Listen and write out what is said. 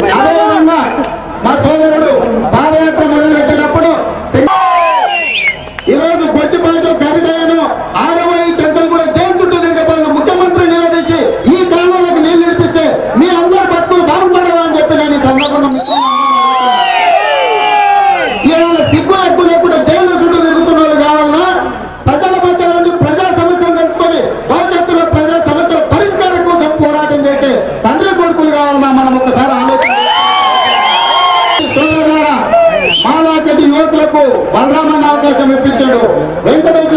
Cuidado. బలరామన్న అవకాశం ఇప్పించాడు. వెంకటేశ్వర